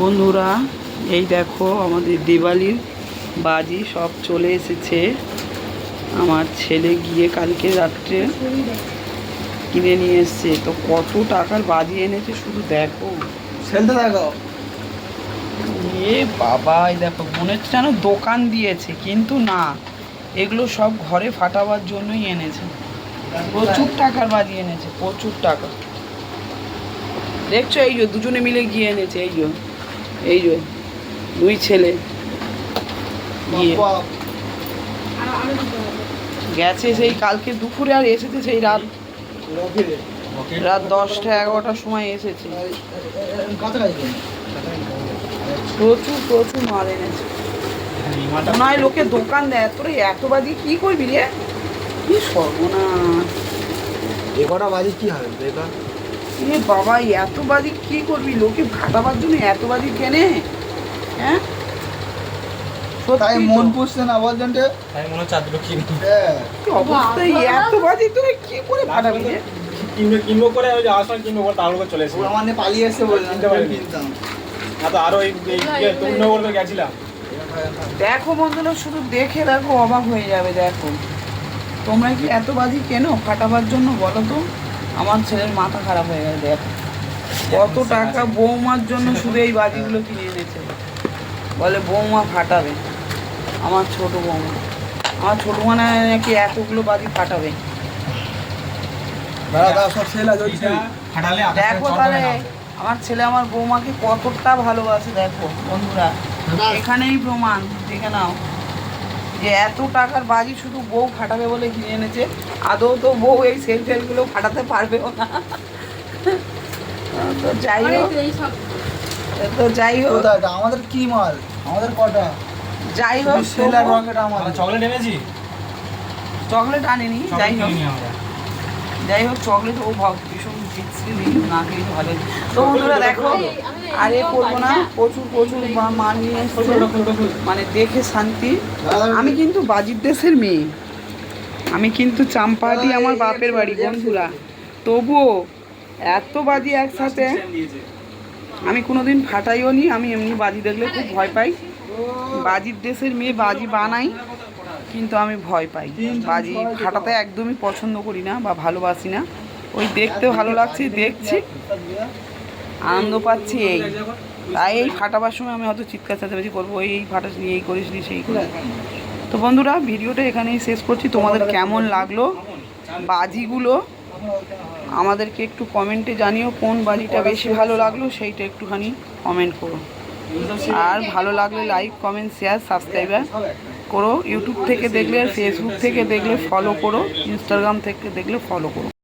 বন্ধুরা এই দেখো আমাদের দিওয়ালির বাজি সব চলে এসেছে। আমার ছেলে গিয়ে কালকে রাত্রে কিনে নিয়ে এসছে। তো কত টাকার বাজি এনেছে শুধু দেখো। থাকো এ বাবা এই দেখো মনে হচ্ছে যেন দোকান দিয়েছে কিন্তু না। এগুলো সব ঘরে ফাটাবার জন্যই এনেছে। প্রচুর টাকার বাজি এনেছে প্রচুর টাকা। দেখছ এই যে দুজনে মিলে গিয়ে এনেছে এই যে। এই যে দুই ছেলে গিয়ে। গেছে সেই কালকে দুপুরে আর এসেছে সেই রাত। রাত দশটা এগারোটার সময় এসেছে। প্রচুর প্রচুর মাল এনেছে। হয় লোকে দোকান দেয়। তোরা এত বাজি কি করবি রে? কি সর্বনাশ। এ কটা বাজি কি হবে বেকার এ বাবা এত বাজি কি করবি? লোকে ফাটাবার জন্য এত বাজি কেনে? হ্যাঁ? তাই মন পুষছে না বলছেন যে মনে হচ্ছে আদুলো কিনবো কি অবস্থা এত বাজি? তুই কি করে ফাটাবি কিনবো কিনবো করে ওই যে আসার কিনবো তার উপর চলে এসেছি। মানে পালিয়ে এসে পারিনি। কিনতাম। না তো আরও এই গেছিলাম। দেখো বন্ধুরা শুধু দেখে দেখো অবাক হয়ে যাবে দেখো। তোমরা কি এত বাজি কেন? ফাটাবার জন্য বলো তো। আমার ছেলের মাথা খারাপ হয়ে গেছে দেখো। কত টাকা বৌমার জন্য শুধু এই বাজিগুলো কিনে এনেছে। বলে বৌমা ফাটাবে। আমার ছোট বৌমা। আমার ছোট মানে নাকি এতগুলো বাজি ফাটাবে। দেখো তাহলে আমার ছেলে আমার বৌমাকে কতটা ভালোবাসে দেখো বন্ধুরা। এখানেই প্রমাণ দেখে নাও। যে এত টাকার বাজি শুধু বউ ফাটাবে বলে কিনে এনেছে। আদৌ তো বউ এই সেল টেলগুলো ফাটাতে পারবেও না। তো যাই হোক। তো যাই হোক। এটা? আমাদের কি মাল? আমাদের কটা? যাই হোক সেল আর রকেট আমাদের চকলেট এনেছি? চকলেট আনিনি যাই হোক। যাই হোক চকলেট ও ভাব ভীষণ বিচ্ছিরি না খেলে ভালো তো বন্ধুরা দেখো আর করব না প্রচুর প্রচুর মা- নিয়ে মানে দেখে শান্তি। আমি কিন্তু বাজির দেশের মেয়ে। আমি কিন্তু চাম্পাহাটি আমার বাপের বাড়ি বন্ধুরা। তবুও এত বাজি একসাথে। আমি কোনোদিন ফাটাইও নি আমি এমনি বাজি দেখলে খুব ভয় পাই। বাজির দেশের মেয়ে বাজি বানাই কিন্তু আমি ভয় পাই। বাজি ফাটাতে একদমই পছন্দ করি না বা ভালোবাসি না। ওই দেখতে ভালো লাগছে, দেখছি। আনন্দ পাচ্ছি এই। তাই এই ফাটাবার সময় আমি হয়তো চিৎকার চেঁচামেচি করব, এই ফাটাস নিয়ে, এই করিস নি, সেই করিস তো বন্ধুরা, ভিডিওটা এখানেই শেষ করছি। তোমাদের কেমন লাগল? বাজিগুলো আমাদেরকে একটু কমেন্টে জানিও, কোন বাজিটা বেশি ভালো লাগল, সেইটা একটুখানি কমেন্ট করো। আর ভালো লাগলে লাইক, কমেন্ট, শেয়ার, সাবস্ক্রাইবার করো। ইউটিউব থেকে দেখলে, ফেসবুক থেকে দেখলে ফলো করো। ইনস্টাগ্রাম থেকে দেখলে ফলো করো।